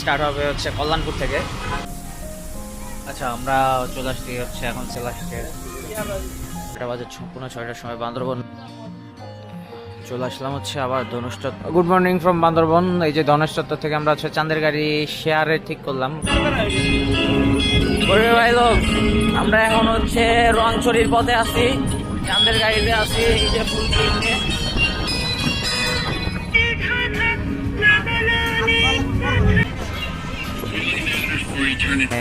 Start হবে হচ্ছে কল্যাণপুর থেকে। আচ্ছা আমরা চলে আসছি হচ্ছে এখন সেলাসকে এটা বাজে পুরো ছয়টার সময় বান্দরবন। চলে আসলাম হচ্ছে আবার ধনুষ্ঠত গুড মর্নিং ফ্রম বান্দরবন। এই যে ধনুষ্ঠত্ব থেকে আমরা হচ্ছে চাঁদের গাড়ি শেয়ারে ঠিক করলাম। ভাই লোক, আমরা এখন হচ্ছে রংচুরির পথে আছি। চাঁদের গাড়িতে আছি, এই যে ফুল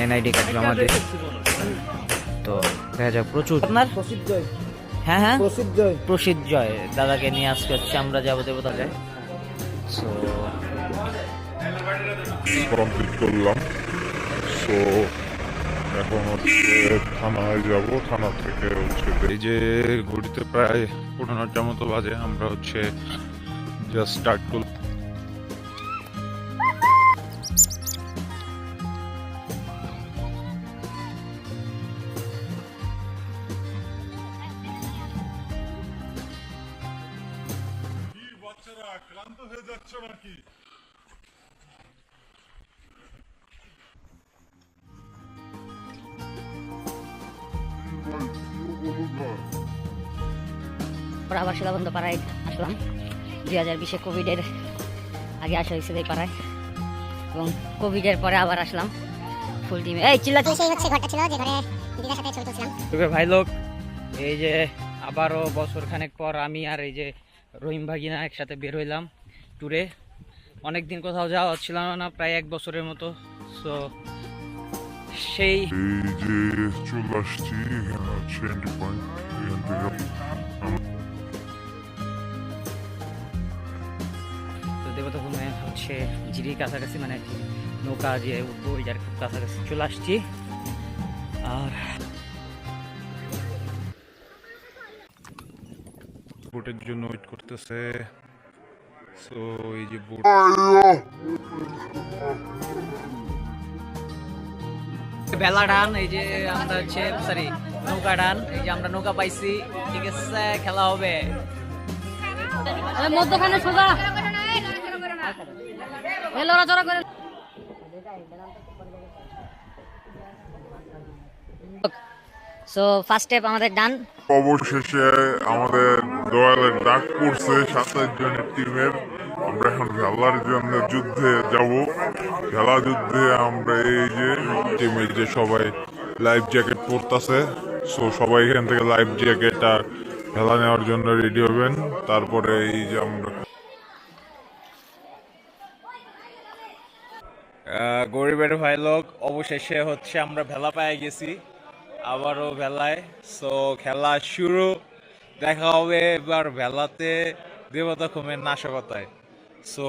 এনআইডি কার্ড জমা দিয়ে তো দেখা যাক প্রচুর। আপনার হ্যাঁ হ্যাঁ। প্রসিদ্ধ জয়। দাদাকে নিয়ে আজকে হচ্ছে আমরা যাব দেবতা যায় সো কমপ্লিট করলাম। সো এখন হচ্ছে থানায় যাব। থানা থেকে হচ্ছে এই যে ঘড়িতে প্রায় পনেরোটার মতো বাজে। আমরা হচ্ছে জাস্ট স্টার্ট করলাম। ক্লান্ত হয়ে যাচ্ছে নাকি? আবার শিলাবন্ধ পাড়ায় আসলাম। দুই হাজার বিশে কোভিডের আগে আসা হয়েছিল এই পাড়ায়। এবং কোভিডের পরে আবার আসলাম ফুল টিমে। এই চিল্লা তো সেই হচ্ছে ঘরটা ছিল যে ঘরে দিদার সাথে ছবি তুলছিলাম। তোকে ভাই লোক এই যে আবারও বছর খানেক পর আমি আর এই যে রহিম ভাগিনা একসাথে বের হইলাম ট্যুরে অনেক দিন কোথাও যাওয়া হচ্ছিল না প্রায় এক বছরের মতো। সো সেই যে চলে আসছি থেকে তো দেবতা ভূমে হচ্ছে জিরির কাছাকাছি মানে নৌকা যে উঠবো ওই যার খুব কাছাকাছি চলে আসছি। আর বোটের জন্য ওয়েট করতেছে। সো এই যে বোট বেলা ডান এই যে আমরা হচ্ছে সরি নৌকা ডান এই যে আমরা নৌকা পাইছি। ঠিক আছে খেলা হবে। মধ্যখানে সোজা। লড়াচড়া করে সো ফার্স্ট স্টেপ আমাদের ডান অবশেষে আমাদের দয়ালের ডাক পড়ছে সাতাশ জনের টিমের আমরা এখন ভেলার জন্য যুদ্ধে যাব। ভেলা যুদ্ধে আমরা এই যে টিমের যে সবাই লাইফ জ্যাকেট পরতাছে সো সবাই এখান থেকে লাইফ জ্যাকেট আর ভেলা নেওয়ার জন্য রেডি হবেন। তারপরে এই যে আমরা গরিবের ভাই লোক অবশেষে হচ্ছে আমরা ভেলা পেয়ে গেছি। আবারও ভেলায়। সো খেলা শুরু। দেখা হবে এবার ভেলাতে দেবতা খুমের নাশকতায়। সো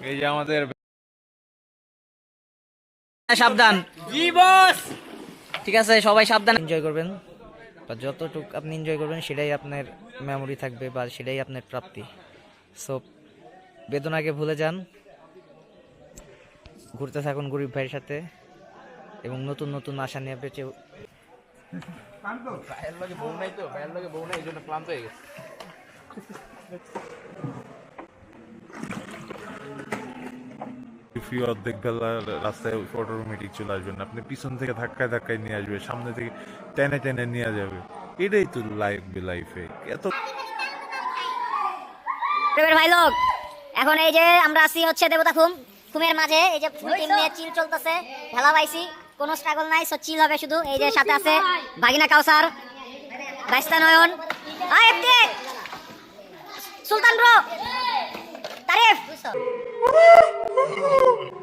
এই যে আমাদের সাবধান। ঠিক আছে সবাই সাবধান। এনজয় করবেন। বা যতটুকু আপনি এনজয় করবেন সেটাই আপনার মেমোরি থাকবে বা সেটাই আপনার প্রাপ্তি। সো বেদনাকে ভুলে যান। ঘুরতে থাকুন গরিব ভাইয়ের সাথে। এবং নতুন নতুন আশা নিয়ে বেঁচে ইফি অর্ধেক বেলা রাস্তায় অটোমেটিক চলে আসবেন আপনি পিছন থেকে ধাক্কায় ধাক্কায় নিয়ে আসবে সামনে থেকে টেনে টেনে নিয়ে যাবে। এটাই তো লাইফ বে লাইফে এত ভাই লোক এখন এই যে আমরা হচ্ছে দেবতা খুম খুমের মাঝে এই যে ফুল টিম নিয়ে চিল চলতেছে খেলা পাইছি। কোনো স্ট্রাগল নাই সো চিল হবে শুধু। এই যে সাথে আছে ভাগিনা কাউসার বাইস্তা নয়ন। আয় এফতে সুলতান ব্রো তারিফ।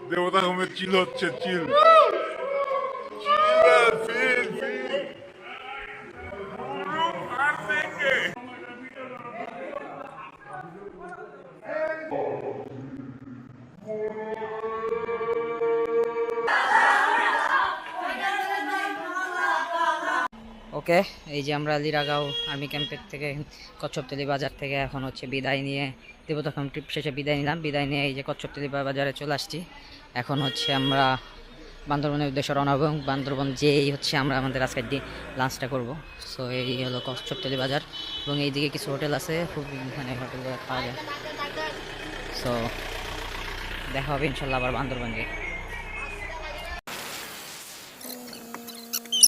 দেবতা হোমের চিল হচ্ছে চিল ওকে? এই যে আমরা লিরাগাঁও আর্মি ক্যাম্পের থেকে কচ্ছপতলি বাজার থেকে এখন হচ্ছে বিদায় নিয়ে দেবতখন ট্রিপ শেষে বিদায় নিলাম। বিদায় নিয়ে এই যে কচ্ছপতলি বাজারে চলে আসছি। এখন হচ্ছে আমরা বান্দরবনের উদ্দেশ্যে রওনা এবং বান্দরবন যেই হচ্ছে আমরা আমাদের আজকের দিন লাঞ্চটা করব। সো এই হলো কচ্ছপতলি বাজার এবং এইদিকে কিছু হোটেল আছে। খুব মানে হোটেল পাওয়া যায়। সো দেখা হবে ইনশাল্লাহ আবার বান্দরবান গিয়ে।